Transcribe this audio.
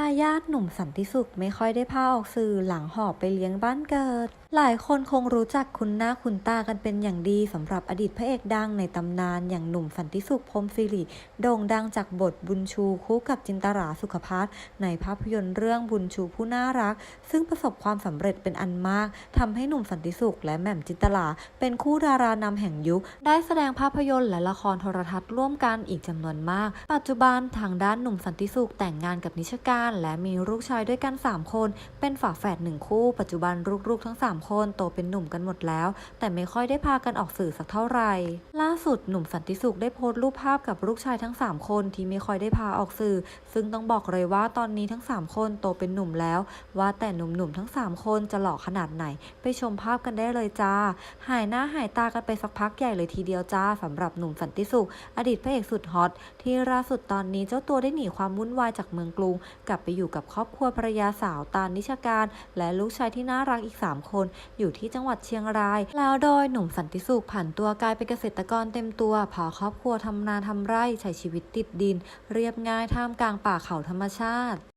ายาทหนุ่มสันติสุขไม่ค่อยได้พาออกสื่อหลังหอบไปเลี้ยงบ้านเกิด หลายคนคงรู้จักคุณหน้าคุณตากันเป็นอย่างดีสำหรับอดีตพระเอกดังในตำนานอย่างหนุ่มสันติสุขพรมศิริโด่งดังจากบทบุญชูคู่กับจินตราสุขภัทรในภาพยนตร์เรื่องบุญชูผู้น่ารัก ซึ่งประสบความสำเร็จเป็นอันมากทำให้หนุ่มสันติสุขและแหม่มจินตลาเป็นคู่ดารานำแห่งยุค ได้แสดงภาพยนตร์และละครโทรทัศน์ร่วมกันอีกจำนวนมาก ปัจจุบันทางด้านหนุ่มสันติสุขแต่งงานกับนิชการและมีลูกชายด้วยกัน 3 คน เป็นฝาแฝดหนึ่งคู่ ปัจจุบันลูกๆทั้ง 3 คนโตเป็นหนุ่มกันหมดแล้ว แต่ไม่ค่อยได้พากันออกสื่อสักเท่าไหร่ ล่าสุดหนุ่มสันติสุขได้โพสต์รูปภาพกับลูกชายทั้ง 3 คนที่ไม่ค่อยได้พาออกสื่อ ซึ่งต้องบอกเลยว่าตอนนี้ทั้ง 3 คนโตเป็นหนุ่มแล้ว ว่าแต่หนุ่มๆทั้ง 3 คนจะหล่อขนาดไหน ไปชมภาพกันได้เลยจ้า หายหน้าหายตากันไปสักพักใหญ่เลยทีเดียวจ้าสำหรับหนุ่มสันติสุข อดีตพระเอกสุดฮอตที่ล่าสุดตอนนี้เจ้าตัวได้หนีความวุ่นวายจากเมืองกรุงลับไปอยู่กับครอบครัวภรรยาสาวตาลนิชการ และลูกชายที่น่ารักอีก 3 คน อยู่ที่จังหวัดเชียงราย แล้วโดยหนุ่มสันติสุขผันตัวกลายเป็นเกษตรกรเต็มตัวพาครอบครัวทำนาทำไร่ใช้ชีวิตติดดิน เรียบง่ายท่ามกลางป่าเขาธรรมชาติ